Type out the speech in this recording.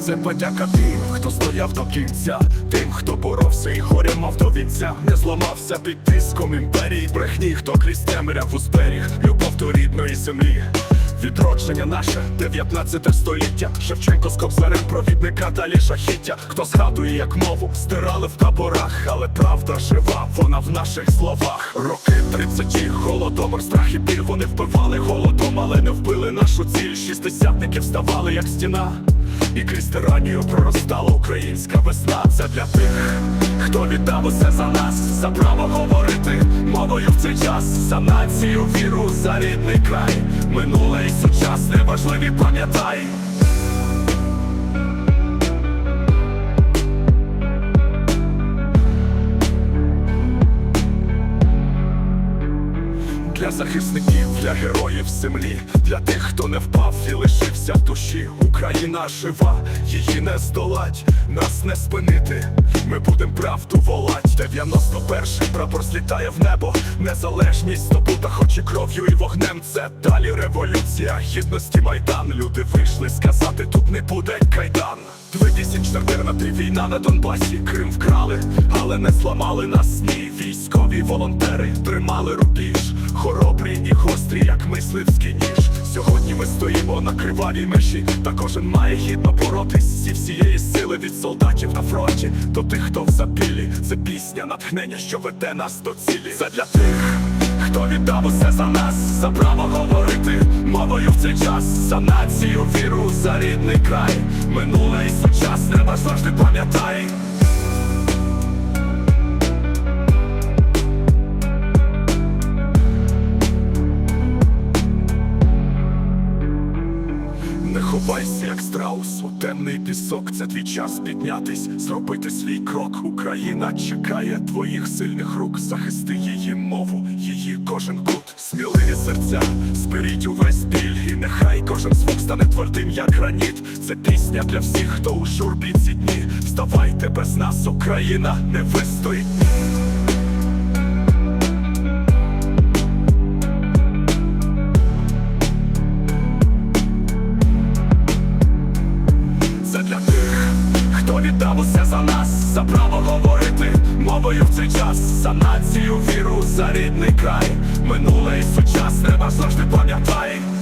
Це подяка тим, хто стояв до кінця, тим, хто боровся і горя мав до вінця, не зламався під тиском імперії, брехні, хто крізь темряву зберіг, любов до рідної землі. Відродження наше 19 століття Шевченко з кобзарем провідника далі жахіття Хто згадує, як мову стирали в таборах, але правда жива, вона в наших словах. Роки 30 голодомор, страх і біль Вони вбивали голодом, але не вбили нашу ціль. Шістдесятники вставали, як стіна. І крізь тиранію проростала українська весна. Це для тих, хто віддав усе за нас, за право говорити мовою в цей час, за націю, віру, за рідний край, минуле і сучасне важливі пам'ятай. Захисників, для героїв землі, для тих, хто не впав і лишився в душі. Україна жива, її не здолать, нас не спинити. Ми будем правду волать. 91-й прапор злітає в небо. Незалежність здобута, хоч і кров'ю і вогнем. Це далі революція, гідності майдан. Люди вийшли сказати, тут не буде кайдан. 2014 війна на Донбасі, Крим вкрали, але не зламали нас ні. Військові волонтери тримали рубіж, хоробрі і гострі, як мисливський ніж. Сьогодні ми стоїмо на кривавій межі, та кожен має гідно боротись зі всієї сили від солдатів на фронті до тих, хто в запілі. Це пісня, натхнення, що веде нас до цілі. Це для тих, хто віддав усе за нас, за право говорити мовою в цей час, за націю, віру, за рідний край, минуле і сучасне, Не ховайся, як страус, у темний пісок. Це твій час піднятись, зробити свій крок. Україна чекає твоїх сильних рук. Захисти її мову, її кожен кут. Сміливі серця, зберіть увесь біль, і нехай кожен звук стане твердим, як граніт. Це пісня для всіх, хто у журбі ці дні. Вставайте без нас, Україна не вистоїть. За нас, за право говорити мовою в цей час, за націю, віру, за рідний край, минуле і сучасне, вас завжди пам'ятай.